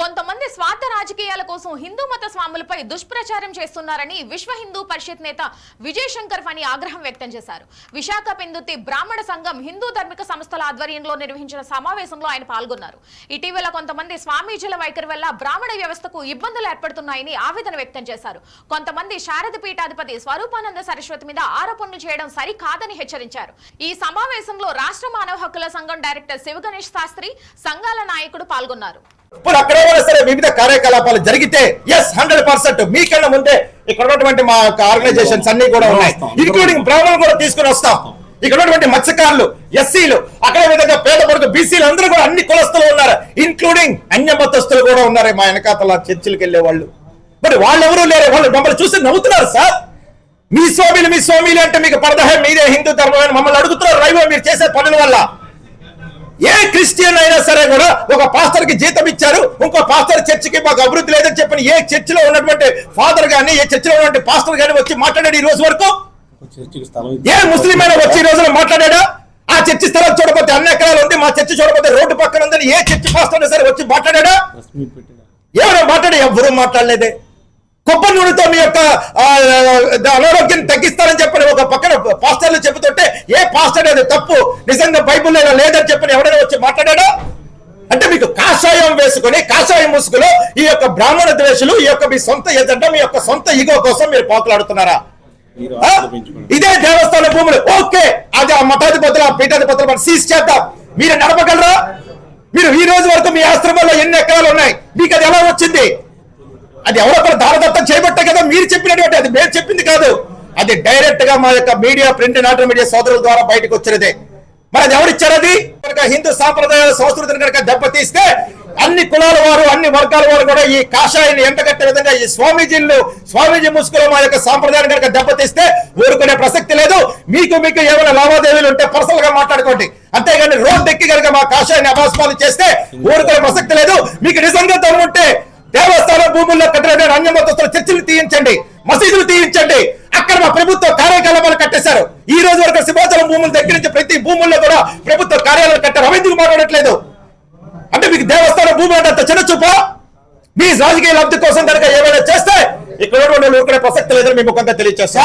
కొంతమంది స్వార్థ రాజకీయాల కోసం హిందూ మత స్వాములపై దుష్ప్రచారం చేస్తున్నారని విశ్వ హిందూ పరిషత్ నేత విజయ్ శంకర్ ఆగ్రహం వ్యక్తం చేశారు. విశాఖ పెందుతి బ్రాహ్మణ సంఘం హిందూ ధార్మిక సంస్థల ఆధ్వర్యంలో నిర్వహించిన సమావేశంలో ఆయన పాల్గొన్నారు. ఇటీవల కొంతమంది స్వామీజీల వైఖరి వల్ల బ్రాహ్మణ వ్యవస్థకు ఇబ్బందులు ఏర్పడుతున్నాయని ఆవేదన వ్యక్తం చేశారు. కొంతమంది శారద పీఠాధిపతి స్వరూపానంద సరస్వతి మీద ఆరోపణలు చేయడం సరికాదని హెచ్చరించారు. ఈ సమావేశంలో రాష్ట్ర మానవ హక్కుల సంఘం డైరెక్టర్ శివగణేష్ శాస్త్రి సంఘాల నాయకుడు పాల్గొన్నారు. ఇప్పుడు అక్కడ ఏమైనా సరే వివిధ కార్యకలాపాలు జరిగితే ఎస్ హండ్రెడ్ పర్సెంట్ మీకన్నా ముందే ఇక్కడ ఉన్నటువంటి మా ఆర్గనైజేషన్స్ అన్ని కూడా ఉన్నాయి. ఇంక్లూడింగ్ బ్రాహ్మణులు కూడా తీసుకుని వస్తాం. ఇక్కడ ఉన్నటువంటి మత్స్యకారులు ఎస్సీలు అక్కడ విధంగా పేద పొరుగు బీసీలు అందరూ కూడా అన్ని కులస్తులు ఉన్నారు. ఇంక్లూడింగ్ అన్య మతస్థులు కూడా ఉన్నారు. మా వెనకాతల చర్చిలకు వెళ్ళే వాళ్ళు మరి వాళ్ళు ఎవరు లేరు. వాళ్ళు మమ్మల్ని చూసి నవ్వుతున్నారు సార్. మీ స్వామిలు మీ స్వామిలు అంటే మీకు పరదహ మీరే హిందూ ధర్మం అని మమ్మల్ని అడుగుతున్నారు. రైవో మీరు చేసే పనుల వల్ల. ఏ క్రిస్టియన్ అయినా సరే కూడా ఒక పాస్టర్కి జీతం ఇచ్చారు ఇంకో పాస్టర్ చర్చికి మాకు అభివృద్ధి లేదని చెప్పిన ఏ చర్చిలో ఉన్నటువంటి ఫాదర్ గాని ఏ చర్చిలో ఉన్నటువంటి పాస్టర్ గాని వచ్చి మాట్లాడాడు ఈ రోజు వరకు? ఏ ముస్లిం అయినా వచ్చి ఈ రోజున మాట్లాడాడా? ఆ చర్చి స్థలం చూడకపోతే అన్ని ఎకరాలు ఉంది మా చర్చి చూడకపోతే రోడ్డు పక్కన ఉందని ఏ చర్చి పాస్టర్ సరే వచ్చి మాట్లాడాడా? ప్రెస్ మీట్ పెట్టిన. ఎవరో మాట్లాడి? ఎవ్వరూ మాట్లాడలేదే. కొబ్బరి నూనెతో మీ యొక్క అనారోగ్యం తగ్గిస్తారని చెప్పని ఒక పక్కన పాస్టర్లు అది తప్పు నిజంగా బైబుల్లో లేదని చెప్పని ఎవరైనా వచ్చి మాట్లాడాడా? అంటే మీకు కాషాయం వేసుకొని కాషాయం ముసుగులో ఈ యొక్క బ్రాహ్మణ ద్వేషులు ఈ యొక్క మీ సొంత ఎజెండా మీ యొక్క సొంత ఈగో కోసం మీరు పోకలాడుతున్నారా ఇదే దేవస్థాన భూములు. ఓకే. అది ఆ మఠాధిపతులు ఆ పీఠాధిపతులు మనం సీజ్ చేద్దాం. మీరు నడపగలరా? మీరు ఈ రోజు వరకు మీ ఆశ్రమంలో ఎన్ని ఎకరాలు ఉన్నాయి? మీకు అది ఎలా వచ్చింది? అది ఎవరో ఒకరు దారదత్తం చేయబట్టే కదా మీరు చెప్పినటువంటి అది మేము చెప్పింది కాదు. అది డైరెక్ట్గా మా యొక్క media print and audio media సోదరుల ద్వారా బయటకు వచ్చినదే. మరి అది ఎవరిచ్చారు అది? కనుక హిందూ సాంప్రదాయాల సంస్కృతిని కనుక దెబ్బతీస్తే అన్ని కులాల వారు అన్ని వర్గాల వారు కూడా ఈ కాషాయాన్ని ఎంటగట్టే విధంగా ఈ స్వామీజీలు స్వామీజీ ముసుగులో మా యొక్క సాంప్రదాయాన్ని కనుక దెబ్బతీస్తే ఊరుకునే ప్రసక్తి లేదు. మీకు మీకు ఏమైనా లావాదేవీలు ఉంటే పర్సనల్గా మాట్లాడుకోండి. అంతేగాని రోడ్ ఎక్కి కనుక మా కాషాయాన్ని అభాస్పాలు చేస్తే ఊరుకునే ప్రసక్తి లేదు. మీకు నిజంగా దమ్ముంటే దేవస్థానం భూముల్లో కట్టిన అన్యమతస్తుల చర్చలు తీయించండి మసీదులు తీయించండి. అక్కడ ప్రభుత్వ కార్యకలాపాలు కట్టేశారు. ఈ రోజు వరకు సింహాచలం భూముల దగ్గర నుంచి ప్రతి భూముల్లో కూడా ప్రభుత్వ కార్యాలయాలు కట్టారు. అవి ఎందుకు మాట్లాడట్లేదు? అంటే మీకు దేవస్థానం భూమి అంటే అంత చిన్న చూపా మీ రాజకీయ లబ్ధి కోసం కనుక ఏమైనా చేస్తే ఇక్కడ ఉన్నటువంటి ఊరుకునే ప్రసక్తి లేదని మేము కొంత తెలియచేస్తాం